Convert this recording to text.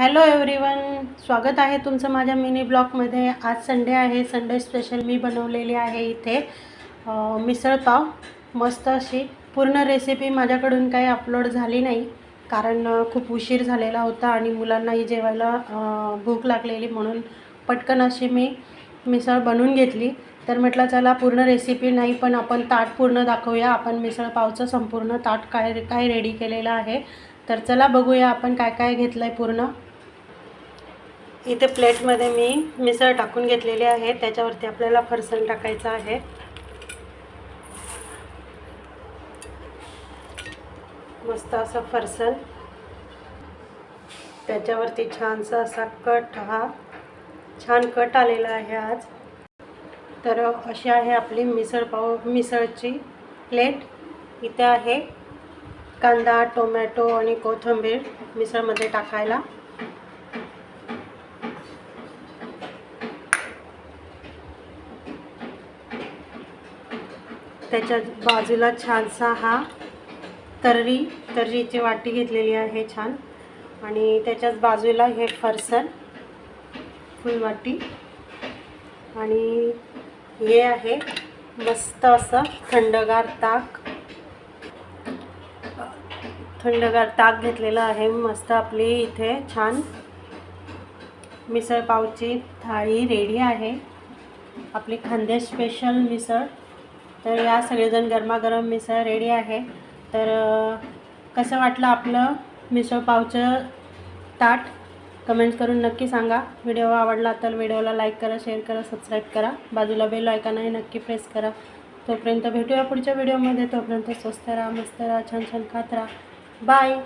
Hello everyone स्वागत आहे तुमचं माझ्या मिनी ब्लॉगमध्ये आज संडे आहे संडे स्पेशल मी बनवलेली आहे इथे. मिसळपाव मस्त अशी. पूर्ण रेसिपी माझ्याकडून काही अपलोड झाली नाही कारण खूप उशीर झालेला होता आणि मुलांनाही जेवायला भूक लागलेली म्हणून पटकन अशी मी मिसळ बनवून घेतली. तर म्हटलं चला पूर्ण रेसिपी नाही पण आपण ताट पूर्ण दाखवूया. आपण मिसळपावचं संपूर्ण ताट काय काय रेडी केलेलं आहे. तर चला बघूया आपण काय काय घेतलं आहे पूर्ण. इथे प्लेटमध्ये मी मिसळ टाकून घेतलेली आहे. त्याच्यावरती आपल्याला फरसाण टाकायचं आहे. मस्त असं फरसाण. त्याच्यावरती छानसा असा कट हा. छान कट आलेला आहे आज. तर अशी आहे आपली मिसळ पाव मिसळची प्लेट. इथे आहे कांदा टोमॅटो आणि कोथिंबीर मिसळमध्ये टाकायला. त्याच्या बाजूला छानसा हा तर्री तर्रीची वाटी घेतलेली आहे छान. आणि त्याच्याच बाजूला हे फरसन फुलवाटी. आणि हे आहे मस्त असं थंडगार ताक. थंडगार ताक घेतलेलं आहे मस्त आपली इथे छान. मिसळपावची थाळी रेडी आहे. आपली खांदे स्पेशल मिसळ. तर या सगळेजण गरमागरम मिसळ रेडी आहे. तर कसं वाटलं आपलं मिसळपावचं ताट? कमेंट करून नक्की सांगा. व्हिडिओ आवडला तर व्हिडिओला लाईक करा शेअर करा सबस्क्राईब करा. बाजूला बेल ऐकायलाही नक्की प्रेस करा. तोपर्यंत भेटूया पुढच्या व्हिडिओमध्ये तोपर्यंत स्वस्त राहा मस्त राहा छान छान खात राहा. बाय